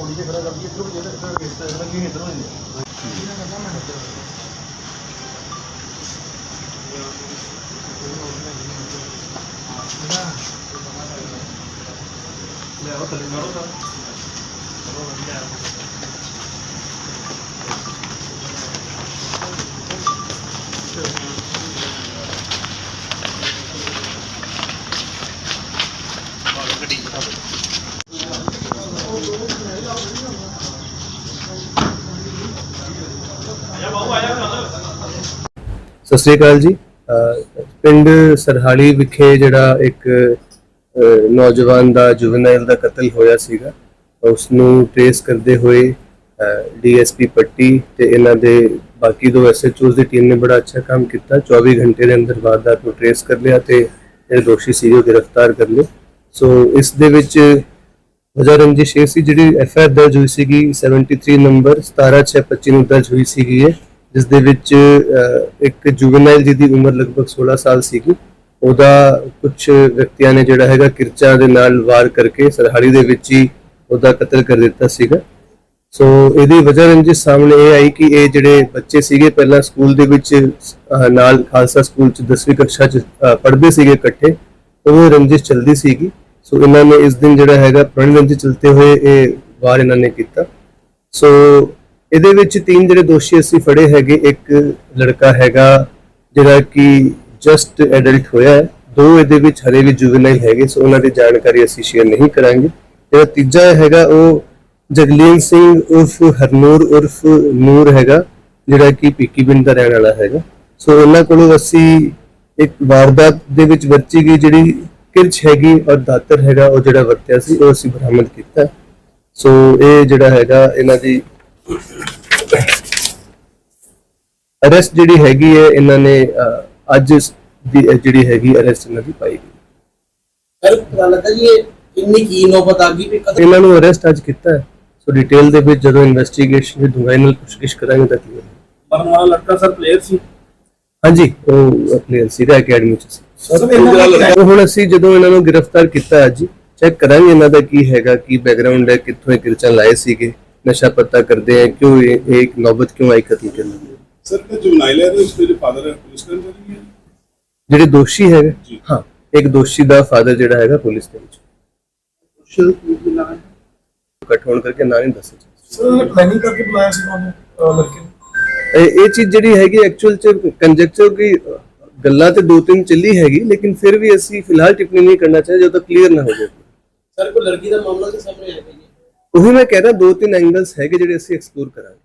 Phone ਪੂਰੀ ਲੈ ਉਹ ਥੱਲੇ ਮਾਰੋ ਤਾਂ ਆਇਆ ਬਾਬੂ ਆਇਆ ਚੱਲ ਸਤਿ ਸ੍ਰੀ ਅਕਾਲ ਜੀ। ਪਿੰਡ ਸਰਹਾਲੀ ਵਿਖੇ ਜਿਹੜਾ ਇੱਕ ਨੌਜਵਾਨ ਦਾ ਜੁਵਨਾਈਲ ਦਾ ਕਤਲ ਹੋਇਆ ਸੀਗਾ ਉਸ ਨੂੰ ਟ੍ਰੇਸ ਕਰਦੇ ਹੋਏ ਡੀਐਸਪੀ ਪੱਟੀ ਤੇ ਇਹਨਾਂ ਦੇ ਬਾਕੀ ਦੋ ਐਸਐਚਓਸ ਦੀ ਟੀਮ ਨੇ ਬੜਾ ਅੱਛਾ ਕੰਮ ਕੀਤਾ। 24 ਘੰਟੇ ਦੇ ਅੰਦਰ ਵਾਰਦਾਤ ਨੂੰ ਟ੍ਰੇਸ ਕਰ ਲਿਆ ਤੇ ਜਿਹੜੇ ਦੋਸ਼ੀ ਸੀ ਉਹ ਗ੍ਰਿਫਤਾਰ ਕਰ ਲਏ। ਸੋ, ਇਸ ਦੇ ਵਿੱਚ ਵਜ੍ਹਾ ਰੰਜਿਸ਼ ਇਹ ਸੀ, ਜਿਹੜੀ ਐਫ ਆਰ ਦਰਜ ਹੋਈ ਸੀਗੀ 73 ਨੰਬਰ 17625 ਨੂੰ ਦਰਜ ਹੋਈ ਸੀਗੀ ਇਹ। ਜਿਸ ਦੇ ਵਿੱਚ ਅਹ, ਇੱਕ ਜੁਵਨਾਈਲ ਜਿਹਦੀ ਉਮਰ ਲਗਭਗ 16 ਸਾਲ ਸੀਗੀ ਉਹਦਾ ਕੁਝ ਵਿਅਕਤੀਆਂ ਨੇ ਜਿਹੜਾ ਹੈਗਾ ਕਿਰਚਾ ਦੇ ਨਾਲ ਵਾਰ ਕਰਕੇ ਸਰਹਾਲੀ ਦੇ ਵਿੱਚ ਹੀ ਉਹਦਾ ਕਤਲ ਕਰ ਦਿੱਤਾ ਸੀਗਾ। ਸੋ ਇਹਦੀ ਵਜ੍ਹਾ ਰੰਜਿਸ਼ ਸਾਹਮਣੇ ਇਹ ਆਈ ਕਿ ਇਹ ਜਿਹੜੇ ਬੱਚੇ ਸੀਗੇ ਪਹਿਲਾਂ ਸਕੂਲ ਦੇ ਵਿੱਚ ਨਾਲ ਖਾਲਸਾ ਸਕੂਲ ਚ 10ਵੀਂ ਕਕਸ਼ਾ ਚ ਪੜ੍ਹਦੇ ਸੀਗੇ ਇਕੱਠੇ ਉਹ ਰੰਜਿਸ਼ ਚੱਲਦੀ ਸੀਗੀ। ਸੋ ਇਹਨਾਂ ਨੇ ਇਸ ਦਿਨ ਜਿਹੜਾ ਹੈਗਾ ਪੁਰਾਣੀ ਰੰਜਿਸ਼ ਚਲਤੇ ਹੋਏ ਇਹ ਵਾਰ ਇਹਨਾਂ ਨੇ ਕੀਤਾ। ਸੋ ਇਹਦੇ ਵਿੱਚ ਤਿੰਨ ਜਿਹੜੇ ਦੋਸ਼ੀ ਅਸੀਂ ਫੜੇ ਹੈਗੇ, ਇੱਕ ਲੜਕਾ ਹੈਗਾ ਜਿਹੜਾ ਕਿ ਜਸਟ ਐਡਲਟ ਹੋਇਆ ਹੈ। ਦੋ ਇਹਦੇ ਵਿੱਚ ਹਲੇ ਵੀ ਜੁਵਨਾਈਲ ਹੈਗੇ, ਸੋ ਉਹਨਾਂ ਦੀ ਜਾਣਕਾਰੀ ਅਸੀਂ ਸ਼ੇਅਰ ਨਹੀਂ ਕਰਾਂਗੇ। ਜਿਹੜਾ ਤੀਜਾ ਹੈਗਾ, ਉਹ ਜਗਲੀਨ ਸਿੰਘ ਉਰਫ ਹਰਨੂਰ ਉਰਫ ਨੂਰ ਹੈਗਾ, ਜਿਹੜਾ ਕਿ ਪੀਕੀ ਪਿੰਡ ਦਾ ਰਹਿਣ ਵਾਲਾ ਹੈਗਾ। ਸੋ ਉਹਨਾਂ ਕੋਲੋਂ ਅਸੀਂ ਇੱਕ ਵਾਰਦਾਤ ਦੇ ਵਿੱਚ ਵਰਤੀ ਗਈ, ਜਿਹੜੀ ਕਿਰਚ ਹੈਗੀ ਔਰ ਦਾਤਰ ਹੈਗਾ, ਉਹ ਜਿਹੜਾ ਵਰਤਿਆ ਸੀ, ਉਹ ਅਸੀਂ ਬਰਾਮਦ ਕੀਤਾ। ਸੋ ਇਹ ਜਿਹੜਾ ਹੈਗਾ, ਇਹਨਾਂ ਦੀ ਅਰੈਸਟ ਜਿਹੜੀ ਹੈਗੀ ਹੈ ਇਹਨਾਂ ਨੇ ਅੱਜ ਦੀ ਜਿਹੜੀ ਹੈਗੀ ਅਰੈਸਟ ਇਹਨਾਂ ਦੀ ਪਾਈ ਗਈ। ਸਰ ਪਤਾ ਲੱਗਾ ਜੀ ਇਹ ਇੰਨੀ ਕੀ ਨੌਬਤ ਆ ਗਈ ਵੀ ਕਦੋਂ ਇਹਨਾਂ ਨੂੰ ਅਰੈਸਟ ਅੱਜ ਕੀਤਾ ਹੈ। ਸੋ ਡਿਟੇਲ ਦੇ ਵਿੱਚ ਜਦੋਂ ਇਨਵੈਸਟੀਗੇਸ਼ਨ ਦੀ ਡੂੰਘਾਈ ਨਾਲ ਪੁੱਛਗਿੱਛ ਕਰਾਂਗੇ ਤਾਂ ਲੜਕਾ ਸਰ ਪਲੇਅਰ ਸੀ? ਹਾਂਜੀ ਉਹ ਪਲੇਅਰ ਸੀਗਾ ਅਕੈਡਮੀ ਚ ਸੀ। ਸਰ ਹੁਣ ਅਸੀਂ ਜਦੋਂ ਇਹਨਾਂ ਨੂੰ ਗ੍ਰਿਫਤਾਰ ਕੀਤਾ ਅੱਜ ਚੈੱਕ ਕਰਾਂਗੇ ਇਹਨਾਂ ਦਾ ਕੀ ਹੈਗਾ ਕੀ ਬੈਕਗ੍ਰਾਉਂਡ ਹੈ ਕਿੱਥੋਂ ਇਹ ਕਿਰਚਾਂ ਲਾਏ ਸੀਗੇ। ਨਸ਼ਾ ਪੱਤਾ ਕਰਦੇ ਆ ਕਿਉਂ ਇਹ ਇਹ ਇੱਕ ਨੌਬਤ ਕਿਉਂ ਆਈ ਕਤਲ ਕਰਨ ਦੀ ਸਰ ਤੇ ਜੁਨਾਈਲ ਹੈ ਉਸ ਦੇ ਫਾਦਰ ਹੈ ਪੁਲਿਸ ਕਰਮਚਾਰੀ ਹੈ। ਜਿਹੜੇ ਦੋਸ਼ੀ ਹੈਗੇ? ਜੀ। ਹਾਂ ਇੱਕ ਦੋਸ਼ੀ ਦਾ ਫਾਦਰ ਜਿਹੜਾ ਹੈਗਾ ਪੁਲਿਸ ਦੇ ਵਿੱਚ। ਕੱਟ ਹੋਣ ਕਰਕੇ ਨਾਂ ਨਹੀਂ ਦੱਸਿਆ ਸਰ ਪਲੈਨਿੰਗ ਕਰਕੇ ਬੁਲਾਇਆ ਸੀ ਉਹਨੂੰ ਲੜਕੇ ਇਹ ਇਹ ਚੀਜ਼ ਜਿਹੜੀ ਹੈਗੀ ਐਕਚੁਅਲ ਚ ਕੰਜੈਕਚਰ ਕੀ ਗੱਲਾਂ ਤੇ ਦੋ ਤਿੰਨ ਚੱਲੀ ਹੈਗੀ ਲੇਕਿਨ ਫਿਰ ਵੀ ਅਸੀਂ ਫਿਲਹਾਲ ਟਿੱਪਣੀ ਨਹੀਂ ਕਰਨਾ ਚਾਹੀਦਾ ਜਦੋਂ ਤੱਕ ਕਲੀਅਰ ਨਾ ਹੋ ਜਾਵੇ। ਸਰ ਕੋਈ ਲੜਕੀ ਦਾ ਮਾਮਲਾ ਤੇ ਸਾਹਮਣੇ ਆਇਆ ਜੀ? ਉਹੀ ਮੈਂ ਕਹਿ ਰਿਹਾ ਦੋ ਤਿੰਨ ਐਂਗਲਸ ਹੈਗੇ ਜਿਹੜੇ ਅਸੀਂ ਐਕਸਪਲੋਰ ਕਰਾਂਗੇ।